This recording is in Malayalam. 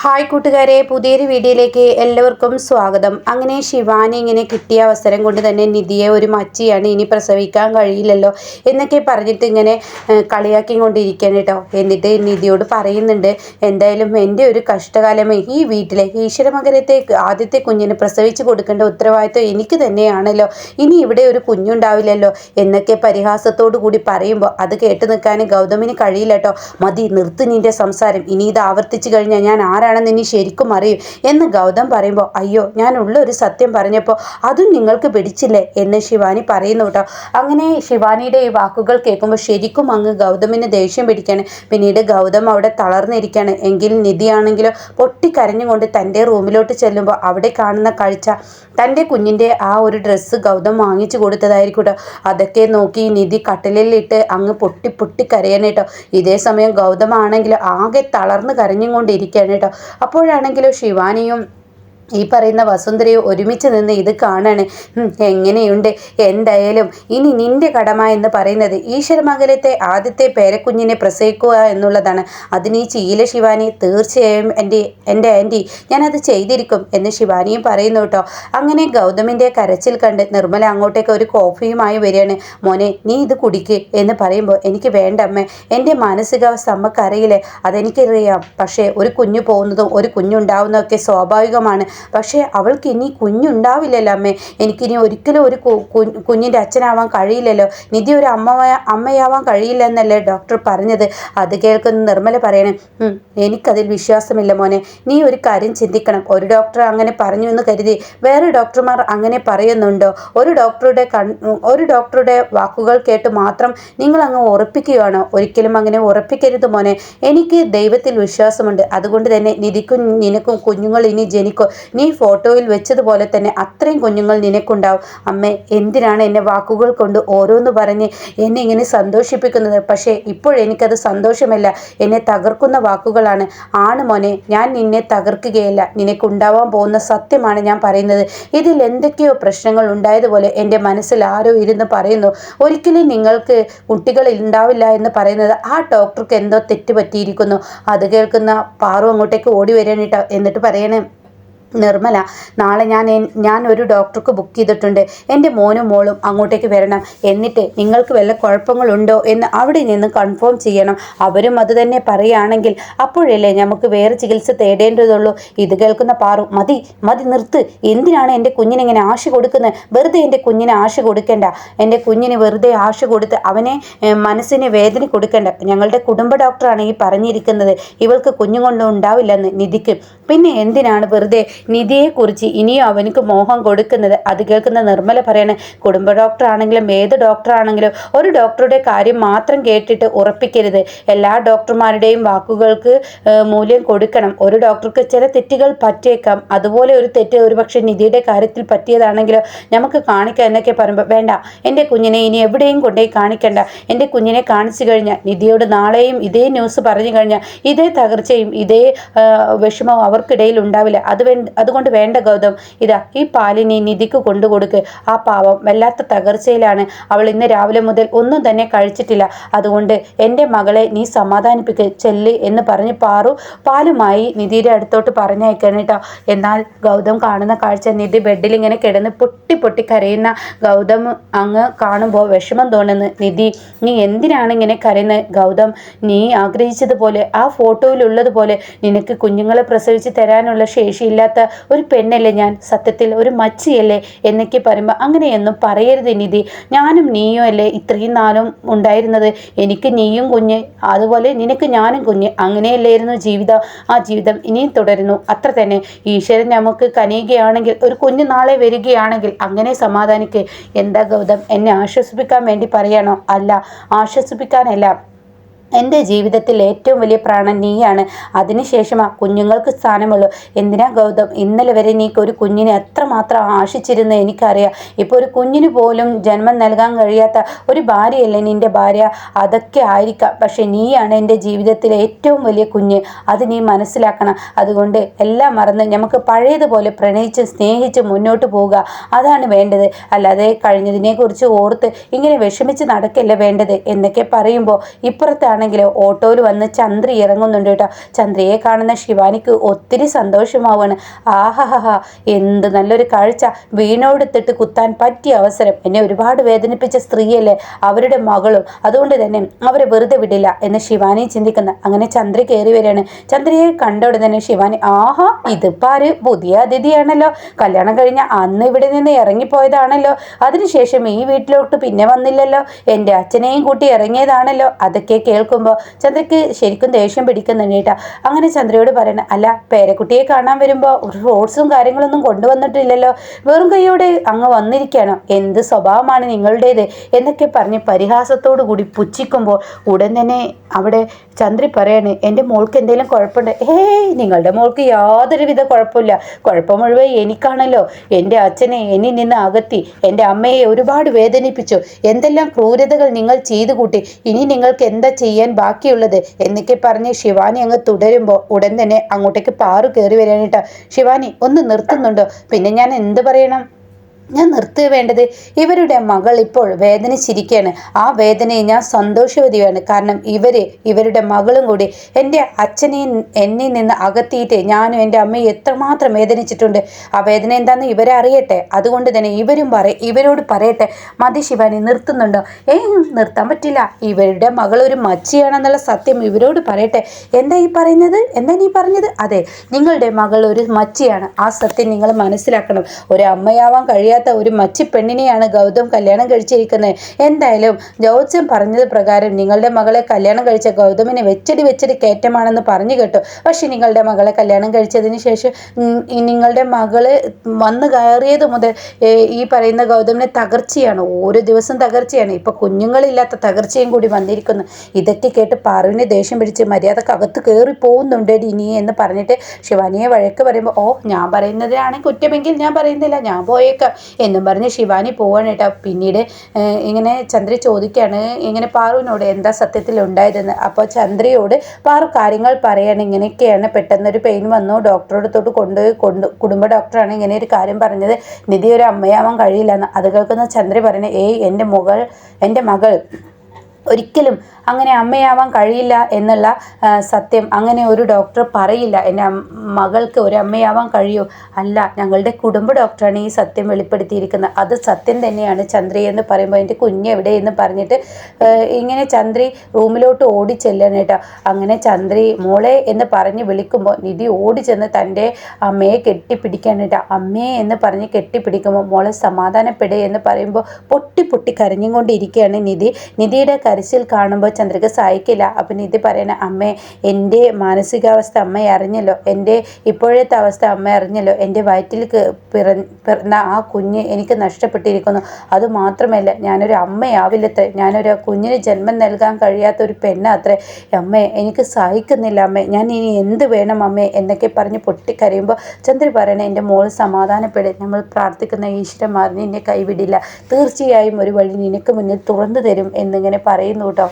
ഹായ് കൂട്ടുകാരെ പുതിയൊരു വീഡിയോയിലേക്ക് എല്ലാവർക്കും സ്വാഗതം. അങ്ങനെ ശിവാനി ഇങ്ങനെ കിട്ടിയ അവസരം കൊണ്ട് തന്നെ നിധിയെ ഒരു മച്ചിയാണ് ഇനി പ്രസവിക്കാൻ കഴിയില്ലല്ലോ എന്നൊക്കെ പറഞ്ഞിട്ട് ഇങ്ങനെ കളിയാക്കി കൊണ്ടിരിക്കാൻ കേട്ടോ. എന്നിട്ട് നിധിയോട് പറയുന്നുണ്ട് എന്തായാലും എന്റെ ഒരു കഷ്ടകാലമേ ഈ വീട്ടിലെ ഈശ്വരമകരത്തെ ആദ്യത്തെ കുഞ്ഞിന് പ്രസവിച്ച് കൊടുക്കേണ്ട ഉത്തരവാദിത്വം എനിക്ക് തന്നെയാണല്ലോ. ഇനി ഇവിടെ ഒരു കുഞ്ഞുണ്ടാവില്ലല്ലോ എന്നൊക്കെ പരിഹാസത്തോടു കൂടി പറയുമ്പോൾ അത് കേട്ട് നിൽക്കാൻ ഗൗതമിന് കഴിയില്ല കേട്ടോ. മതി നിർത്ത് നിന്റെ സംസാരം. ഇനി ഇത് ആവർത്തിച്ചു കഴിഞ്ഞാൽ ഞാൻ ആരാണ് ആരാണെന്ന് ഇനി ശരിക്കും അറിയും. എന്ന് ഗൗതം പറയുമ്പോൾ അയ്യോ ഞാൻ ഉള്ളൊരു സത്യം പറഞ്ഞപ്പോൾ അതും നിങ്ങൾക്ക് പിടിച്ചില്ലേ? എന്ന് ശിവാനി പറയുന്നു കേട്ടോ. അങ്ങനെ ശിവാനിയുടെ ഈ വാക്കുകൾ കേൾക്കുമ്പോൾ ശരിക്കും അങ്ങ് ഗൗതമിന് ദേഷ്യം പിടിക്കാണ്. പിന്നീട് ഗൗതം അവിടെ തളർന്നിരിക്കുകയാണ് എങ്കിൽ നിധിയാണെങ്കിലോ പൊട്ടിക്കരഞ്ഞുകൊണ്ട് തന്റെ റൂമിലോട്ട് ചെല്ലുമ്പോൾ അവിടെ കാണുന്ന കാഴ്ച തന്റെ കുഞ്ഞിന്റെ ആ ഒരു ഡ്രസ്സ് ഗൗതം വാങ്ങിച്ചു കൊടുത്തതായിരിക്കും കേട്ടോ. അതൊക്കെ നോക്കി നിധി കട്ടിലിലിട്ട് അങ്ങ് പൊട്ടി പൊട്ടി കരയാനേട്ടോ ഇതേ സമയം ഗൗതമാണെങ്കിൽ ആകെ തളർന്ന് കരഞ്ഞും കൊണ്ടിരിക്കുകയാണ് കേട്ടോ. അപ്പോഴാണെങ്കിലും ശിവാനിയും ഈ പറയുന്ന വസുന്ധരയെ ഒരുമിച്ച് നിന്ന് ഇത് കാണാണ്. എങ്ങനെയുണ്ട്? എന്തായാലും ഇനി നിന്റെ കടമ എന്ന് പറയുന്നത് ഈശ്വരമംഗലത്തെ ആദ്യത്തെ പേരക്കുഞ്ഞിനെ പ്രസവിക്കുക എന്നുള്ളതാണ്. അതിന് ഈ ചീല ശിവാനി തീർച്ചയായും എന്റെ എന്റെ ആന്റി ഞാനത് ചെയ്തിരിക്കും എന്ന് ശിവാനിയും പറയുന്നു കേട്ടോ. അങ്ങനെ ഗൗതമിന്റെ കരച്ചിൽ കണ്ട് നിർമ്മല അങ്ങോട്ടേക്ക് ഒരു കോഫിയുമായി വരികയാണ്. മോനെ നീ ഇത് കുടിക്ക് എന്ന് പറയുമ്പോൾ എനിക്ക് വേണ്ട അമ്മ എന്റെ മാനസികാവസ്ഥ അമ്മക്കറിയില്ലേ അതെനിക്കറിയാം. പക്ഷേ ഒരു കുഞ്ഞു പോകുന്നതും ഒരു കുഞ്ഞുണ്ടാവുന്നതൊക്കെ സ്വാഭാവികമാണ്. പക്ഷേ അവൾക്ക് ഇനി കുഞ്ഞുണ്ടാവില്ലല്ലോ അമ്മേ. എനിക്കിനി ഒരിക്കലും ഒരു കുഞ്ഞിന്റെ അച്ഛനാവാൻ കഴിയില്ലല്ലോ. നിധി ഒരു അമ്മ അമ്മയാവാൻ കഴിയില്ല എന്നല്ലേ ഡോക്ടർ പറഞ്ഞത്. അത് കേൾക്കുന്ന നിർമ്മല പറയണേ എനിക്കതിൽ വിശ്വാസമില്ല മോനെ. നീ ഒരു കാര്യം ചിന്തിക്കണം. ഒരു ഡോക്ടർ അങ്ങനെ പറഞ്ഞു എന്ന് കരുതി വേറെ ഡോക്ടർമാർ അങ്ങനെ പറയുന്നുണ്ടോ? ഒരു ഡോക്ടറുടെ കൺ ഒരു ഡോക്ടറുടെ വാക്കുകൾ കേട്ട് മാത്രം നിങ്ങൾ അങ്ങ് ഉറപ്പിക്കുകയാണോ? ഒരിക്കലും അങ്ങനെ ഉറപ്പിക്കരുത് മോനെ. എനിക്ക് ദൈവത്തിൽ വിശ്വാസമുണ്ട്. അതുകൊണ്ട് തന്നെ നിധിക്കും നിനക്കും കുഞ്ഞുങ്ങൾ ഇനി ജനിക്കും. നീ ഫോട്ടോയിൽ വെച്ചതുപോലെ തന്നെ അത്രയും കുഞ്ഞുങ്ങൾ നിനക്കുണ്ടാവും. അമ്മേ എന്തിനാണ് എന്നെ വാക്കുകൾ കൊണ്ട് ഓരോന്ന് പറഞ്ഞ് എന്നെ ഇങ്ങനെ സന്തോഷിപ്പിക്കുന്നത്? പക്ഷേ ഇപ്പോഴെനിക്കത് സന്തോഷമല്ല. എന്നെ തകർക്കുന്ന വാക്കുകളാണ്. ആണ് മോനെ ഞാൻ നിന്നെ തകർക്കുകയല്ല. നിനക്കുണ്ടാവാൻ പോകുന്ന സത്യമാണ് ഞാൻ പറയുന്നത്. ഇതിൽ എന്തൊക്കെയോ പ്രശ്നങ്ങൾ ഉണ്ടായതുപോലെ എന്റെ മനസ്സിൽ ആരോ ഇരുന്ന് പറയുന്നു. ഒരിക്കലും നിങ്ങൾക്ക് കുട്ടികൾ ഉണ്ടാവില്ല എന്ന് പറയുന്നത് ആ ഡോക്ടർക്ക് എന്തോ തെറ്റ് പറ്റിയിരിക്കുന്നു. അത് കേൾക്കുന്ന പാറു അങ്ങോട്ടേക്ക് ഓടി വരാനിട്ടോ. എന്നിട്ട് പറയണേ നിർമ്മല നാളെ ഞാൻ ഞാൻ ഒരു ഡോക്ടർക്ക് ബുക്ക് ചെയ്തിട്ടുണ്ട്. എന്റെ മോനും മോളും അങ്ങോട്ടേക്ക് വരണം. എന്നിട്ട് നിങ്ങൾക്ക് വല്ല കുഴപ്പങ്ങളുണ്ടോ എന്ന് അവിടെ നിന്ന് കൺഫേം ചെയ്യണം. അവരും അത് തന്നെ പറയുകയാണെങ്കിൽ അപ്പോഴല്ലേ നമുക്ക് വേറെ ചികിത്സ തേടേണ്ടതുള്ളൂ. ഇത് കേൾക്കുന്ന പാറു മതി മതി നിർത്ത്. എന്തിനാണ് എന്റെ കുഞ്ഞിനെ ഇങ്ങനെ ആശ കൊടുക്കുന്നത്? വെറുതെ എന്റെ കുഞ്ഞിനെ ആശ കൊടുക്കേണ്ട. എന്റെ കുഞ്ഞിന് വെറുതെ ആശ കൊടുത്ത് അവനെ മനസ്സിന് വേദന കൊടുക്കേണ്ട. ഞങ്ങളുടെ കുടുംബ ഡോക്ടറാണ് ഈ പറഞ്ഞിരിക്കുന്നത്. ഇവൾക്ക് കുഞ്ഞുകൊണ്ടും ഉണ്ടാവില്ലെന്ന് നിധിക്ക്. പിന്നെ എന്തിനാണ് വെറുതെ നിധിയെക്കുറിച്ച് ഇനിയും അവനക്ക് മോഹം കൊടുക്കുന്നത് അത് കേൾക്കുന്ന നിർമ്മല പറയണ കുടുംബ ഡോക്ടർ ആണെങ്കിലും ഏത് ഡോക്ടർ ആണെങ്കിലും ഒരു ഡോക്ടറുടെ കാര്യം മാത്രം കേട്ടിട്ട് ഉറപ്പിക്കരുത്. എല്ലാ ഡോക്ടർമാരുടെയും വാക്കുകൾക്ക് മൂല്യം കൊടുക്കണം. ഒരു ഡോക്ടർക്ക് ചില തെറ്റുകൾ പറ്റിയേക്കാം. അതുപോലെ ഒരു തെറ്റ് ഒരുപക്ഷെ നിധിയുടെ കാര്യത്തിൽ പറ്റിയതാണെങ്കിലോ നമുക്ക് കാണിക്കാം എന്നൊക്കെ പറയുമ്പോൾ വേണ്ട. എന്റെ കുഞ്ഞിനെ ഇനി എവിടെയും കൊണ്ടുപോയി കാണിക്കണ്ട. എന്റെ കുഞ്ഞിനെ കാണിച്ചു കഴിഞ്ഞാൽ നിധിയോട് നാളെയും ഇതേ ന്യൂസ് പറഞ്ഞു കഴിഞ്ഞാൽ ഇതേ തകർച്ചയും ഇതേ വിഷമവും അവർക്കിടയിൽ ഉണ്ടാവില്ല. അത് അതുകൊണ്ട് വേണ്ട ഗൗതം ഇതാ ഈ പാലിനെ നിധിക്ക് കൊണ്ടുകൊടുക്ക്. ആ പാവം വല്ലാത്ത തകർച്ചയിലാണ്. അവൾ ഇന്ന് രാവിലെ മുതൽ ഒന്നും തന്നെ കഴിച്ചിട്ടില്ല. അതുകൊണ്ട് എന്റെ മകളെ നീ സമാധാനിപ്പിക്ക ചെല്ല് എന്ന് പറഞ്ഞ് പാറു പാലുമായി നിധിയുടെ അടുത്തോട്ട് പറഞ്ഞയക്കണം കേട്ടോ. എന്നാൽ ഗൗതം കാണുന്ന കാഴ്ച നിധി ബെഡിൽ ഇങ്ങനെ കിടന്ന് പൊട്ടി പൊട്ടി കരയുന്ന ഗൗതം അങ്ങ് കാണുമ്പോൾ വിഷമം തോന്നുന്നു. നിധി നീ എന്തിനാണ് ഇങ്ങനെ കരയുന്നത്? ഗൗതം നീ ആഗ്രഹിച്ചതുപോലെ ആ ഫോട്ടോയിലുള്ളതുപോലെ നിനക്ക് കുഞ്ഞുങ്ങളെ പ്രസവിച്ച് തരാനുള്ള ശേഷിയില്ലാത്ത ഒരു പെണ്ണല്ലേ ഞാൻ? സത്യത്തിൽ ഒരു മച്ചിയല്ലേ എന്നൊക്കെ പറയുമ്പോൾ അങ്ങനെയൊന്നും പറയരുത് നിധി. ഞാനും നീയും അല്ലേ ഇത്രയും നാളും ഉണ്ടായിരുന്നത്? എനിക്ക് നീയും കുഞ്ഞ് അതുപോലെ നിനക്ക് ഞാനും കുഞ്ഞ്. അങ്ങനെയല്ലായിരുന്നു ജീവിതം. ആ ജീവിതം ഇനിയും തുടരുന്നു. അത്ര തന്നെ. ഈശ്വരൻ നമുക്ക് കനിയുകയാണെങ്കിൽ ഒരു കുഞ്ഞ് നാളെ വരികയാണെങ്കിൽ അങ്ങനെ സമാധാനിക്ക്. എന്താ ഗൗതം? എന്നെ ആശ്വസിപ്പിക്കാൻ വേണ്ടി പറയണോ? അല്ല. ആശ്വസിപ്പിക്കാനല്ല. എന്റെ ജീവിതത്തിൽ ഏറ്റവും വലിയ പ്രാണൻ നീയാണ്. അതിനുശേഷം ആ കുഞ്ഞുങ്ങൾക്ക് സ്ഥാനമുള്ളൂ. എന്തിനാ ഗൗതം? ഇന്നലെ വരെ നീക്ക് ഒരു കുഞ്ഞിനെ എത്രമാത്രം ആശിച്ചിരുന്നു എനിക്കറിയാം. ഇപ്പോൾ ഒരു കുഞ്ഞിന് പോലും ജന്മം നൽകാൻ കഴിയാത്ത ഒരു ഭാര്യയല്ലേ നിന്റെ ഭാര്യ? അതൊക്കെ ആയിരിക്കാം. പക്ഷെ നീയാണ് എന്റെ ജീവിതത്തിലെ ഏറ്റവും വലിയ കുഞ്ഞ്. അത് നീ മനസ്സിലാക്കണം. അതുകൊണ്ട് എല്ലാം മറന്ന് നമുക്ക് പഴയതുപോലെ പ്രണയിച്ച് സ്നേഹിച്ച് മുന്നോട്ട് പോവുക. അതാണ് വേണ്ടത്. അല്ലാതെ കഴിഞ്ഞതിനെക്കുറിച്ച് ഓർത്ത് ഇങ്ങനെ വിഷമിച്ച് നടക്കല്ല വേണ്ടത്? എന്നൊക്കെ പറയുമ്പോൾ ഇപ്പുറത്താണ് അപ്പോഴാണെങ്കിൽ ഓട്ടോയിൽ വന്ന് ചന്ദ്രി ഇറങ്ങുന്നുണ്ട് കേട്ടോ. ചന്ദ്രയെ കാണുന്ന ശിവാനിക്ക് ഒത്തിരി സന്തോഷമാവാണ്. ആഹാഹാ എന്ത് നല്ലൊരു കാഴ്ച. വീണോടുത്തിട്ട് കുത്താൻ പറ്റിയ അവസരം. എന്നെ ഒരുപാട് വേദനിപ്പിച്ച സ്ത്രീയല്ലേ അവരുടെ മകളും. അതുകൊണ്ട് തന്നെ അവരെ വെറുതെ വിടില്ല എന്ന് ശിവാനി ചിന്തിക്കുന്ന. അങ്ങനെ ചന്ദ്ര കയറി വരികയാണ്. ചന്ദ്രയെ കണ്ടോടെ തന്നെ ശിവാനി ആഹാ ഇതിപ്പോ ആര് പുതിയ അതിഥിയാണല്ലോ. കല്യാണം കഴിഞ്ഞ അന്ന് ഇവിടെ നിന്ന് ഇറങ്ങിപ്പോയതാണല്ലോ. അതിനുശേഷം ഈ വീട്ടിലോട്ട് പിന്നെ വന്നില്ലല്ലോ. എന്റെ അച്ഛനെയും കൂട്ടി ഇറങ്ങിയതാണല്ലോ. അതൊക്കെ കേൾക്കുമ്പോൾ ചന്ദ്രയ്ക്ക് ശരിക്കും ദേഷ്യം പിടിക്കുന്നുണ്ട് കേട്ടോ അങ്ങനെ ചന്ദ്രയോട് പറയണ അല്ല പേരക്കുട്ടിയെ കാണാൻ വരുമ്പോൾ ഒരു റോഡ്സും കാര്യങ്ങളൊന്നും കൊണ്ടുവന്നിട്ടില്ലല്ലോ. വെറും കൈയോടെ അങ്ങ് വന്നിരിക്കുകയാണ് എന്ത് സ്വഭാവമാണ് നിങ്ങളുടേത്? എന്നൊക്കെ പറഞ്ഞ് പരിഹാസത്തോടു കൂടി പുച്ഛിക്കുമ്പോൾ ഉടൻ തന്നെ അവിടെ ചന്ദ്രി പറയാണ് എന്റെ മോൾക്ക് എന്തെങ്കിലും കുഴപ്പമുണ്ട്? ഏയ് നിങ്ങളുടെ മോൾക്ക് യാതൊരുവിധ കുഴപ്പമില്ല. കുഴപ്പം മുഴുവൻ എനിക്കാണല്ലോ. എന്റെ അച്ഛനെ എന്നിൽ നിന്ന് അകത്തി എന്റെ അമ്മയെ ഒരുപാട് വേദനിപ്പിച്ചു. എന്തെല്ലാം ക്രൂരതകൾ നിങ്ങൾ ചെയ്തു കൂട്ടി. ഇനി നിങ്ങൾക്ക് എന്താ ചെയ്യാൻ ബാക്കിയുള്ളത്? എന്നൊക്കെ പറഞ്ഞ് ശിവാനി അങ്ങ് തുടരുമ്പോൾ ഉടൻ തന്നെ അങ്ങോട്ടേക്ക് പാറു കയറി വരാനിട്ടാ. ശിവാനി ഒന്ന് നിർത്തുന്നുണ്ടോ? പിന്നെ ഞാൻ എന്ത് പറയണം? ഞാൻ നിർത്തുക വേണ്ടത്. ഇവരുടെ മകൾ ഇപ്പോൾ വേദനിച്ചിരിക്കുകയാണ് ആ വേദനയെ ഞാൻ സന്തോഷവതിയാണ്. കാരണം ഇവർ ഇവരുടെ മകളും കൂടി എന്റെ അച്ഛനെ എന്നിൽ നിന്ന് അകത്തിയിട്ട് ഞാനും എന്റെ അമ്മയും എത്രമാത്രം വേദനിച്ചിട്ടുണ്ട്. ആ വേദന എന്താണെന്ന് ഇവരെ അറിയട്ടെ. അതുകൊണ്ട് തന്നെ ഇവരും പറ ഇവരോട് പറയട്ടെ. മതി ശിവാനി നിർത്തുന്നുണ്ടോ? ഏ നിർത്താൻ പറ്റില്ല. ഇവരുടെ മകൾ ഒരു മച്ചിയാണെന്നുള്ള സത്യം ഇവരോട് പറയട്ടെ. എന്താ ഈ പറയുന്നത്? എന്താ നീ പറഞ്ഞത്? അതെ നിങ്ങളുടെ മകൾ ഒരു മച്ചിയാണ്. ആ സത്യം നിങ്ങൾ മനസ്സിലാക്കണം. ഒരു അമ്മയാവാൻ കഴിയാത്ത ഒരു മച്ചി പെണ്ണിനെയാണ് ഗൗതം കല്യാണം കഴിച്ചിരിക്കുന്നത്. എന്തായാലും ജോത്സ്യം പറഞ്ഞത് പ്രകാരം നിങ്ങളുടെ മകളെ കല്യാണം കഴിച്ച ഗൗതമിനെ വെച്ചടി വെച്ചടി കയറ്റമാണെന്ന് പറഞ്ഞു കേട്ടു. പക്ഷെ നിങ്ങളുടെ മകളെ കല്യാണം കഴിച്ചതിന് ശേഷം നിങ്ങളുടെ മകൾ വന്നു കയറിയത് മുതൽ ഈ പറയുന്ന ഗൗതമിനെ തകർച്ചയാണ്. ഓരോ ദിവസം തകർച്ചയാണ്. ഇപ്പൊ കുഞ്ഞുങ്ങളില്ലാത്ത തകർച്ചയും കൂടി വന്നിരിക്കുന്നു. ഇതൊക്കെ കേട്ട് പാറുവിനെ ദേഷ്യം പിടിച്ച് മര്യാദയ്ക്ക് അകത്ത് കയറി പോകുന്നുണ്ട് ഇനി എന്ന് പറഞ്ഞിട്ട് ശിവാനിയെ വഴക്ക് പറയുമ്പോൾ ഓ ഞാൻ പറയുന്നതിനാണെങ്കിൽ കുറ്റമെങ്കിൽ ഞാൻ പറയുന്നില്ല. ഞാൻ പോയേക്കാം. എന്നും പറഞ്ഞ് ശിവാനി പോവാണ് കേട്ടോ. പിന്നീട് ഇങ്ങനെ ചന്ദ്ര ചോദിക്കുകയാണ് ഇങ്ങനെ പാറുവിനോട് എന്താ സത്യത്തിൽ ഉണ്ടായതെന്ന് അപ്പോൾ ചന്ദ്രയോട് പാറു കാര്യങ്ങൾ പറയാണ് ഇങ്ങനെയൊക്കെയാണ്. പെട്ടെന്നൊരു പെയിൻ വന്നു. ഡോക്ടറുടെ തൊട്ട് കൊണ്ട് കൊണ്ട് കുടുംബ ഡോക്ടറാണ് ഇങ്ങനെ ഒരു കാര്യം പറഞ്ഞത്. നിധി ഒരു അമ്മയാവാൻ കഴിയില്ല എന്ന്. അത് കേൾക്കുന്ന ചന്ദ്ര പറയുന്നത് ഏയ് എന്റെ മുകൾ എന്റെ മകൾ ഒരിക്കലും അങ്ങനെ അമ്മയാവാൻ കഴിയില്ല എന്നുള്ള സത്യം. അങ്ങനെ ഒരു ഡോക്ടർ പറയില്ല. എന്റെ മകൾക്ക് ഒരു അമ്മയാവാൻ കഴിയൂ? അല്ല. ഞങ്ങളുടെ കുടുംബ ഡോക്ടറാണ് ഈ സത്യം വെളിപ്പെടുത്തിയിരിക്കുന്നത്. അത് സത്യം തന്നെയാണ് ചന്ദ്രി എന്ന് പറയുമ്പോൾ. എന്റെ കുഞ്ഞ് എവിടെയെന്ന് പറഞ്ഞിട്ട് ഇങ്ങനെ ചന്ദ്രി റൂമിലോട്ട് ഓടി ചെല്ലണം കേട്ടോ. അങ്ങനെ ചന്ദ്രി മോളെ എന്ന് പറഞ്ഞ് വിളിക്കുമ്പോൾ നിധി ഓടി ചെന്ന് തന്റെ അമ്മയെ കെട്ടിപ്പിടിക്കാൻ കേട്ടോ. അമ്മയെ എന്ന് പറഞ്ഞ് കെട്ടിപ്പിടിക്കുമ്പോൾ മോളെ സമാധാനപ്പെടുക എന്ന് പറയുമ്പോൾ പൊട്ടി പൊട്ടി കരഞ്ഞുകൊണ്ടിരിക്കുകയാണ് നിധി. നിധിയുടെ കരച്ചിൽ കാണുമ്പോൾ ചന്ദ്രിക സഹായിക്കില്ല. അപ്പം നിധി പറയണ അമ്മേ എന്റെ മാനസികാവസ്ഥ അമ്മ അറിഞ്ഞല്ലോ. എന്റെ ഇപ്പോഴത്തെ അവസ്ഥ അമ്മ അറിഞ്ഞല്ലോ. എന്റെ വയറ്റിൽ പിറന്ന ആ കുഞ്ഞ് എനിക്ക് നഷ്ടപ്പെട്ടിരിക്കുന്നു. അതുമാത്രമല്ല ഞാനൊരു അമ്മയാവില്ലത്രേ. ഞാനൊരു കുഞ്ഞിന് ജന്മം നൽകാൻ കഴിയാത്ത ഒരു പെണ്ണ അത്രേ അമ്മേ എനിക്ക് സഹിക്കുന്നില്ല അമ്മേ. ഞാൻ ഇനി എന്ത് വേണം അമ്മേ? എന്നൊക്കെ പറഞ്ഞ് പൊട്ടിക്കരയുമ്പോൾ ചന്ദ്രി പറയണേ എന്റെ മോൾ സമാധാനപ്പെടും. നമ്മൾ പ്രാർത്ഥിക്കുന്ന ഈശ്വരന്മാർ നിന്നെ കൈവിടില്ല. തീർച്ചയായും ഒരു വഴി നിനക്ക് മുന്നിൽ തുറന്നു തരും എന്നിങ്ങനെ പറയുന്നു കേട്ടോ.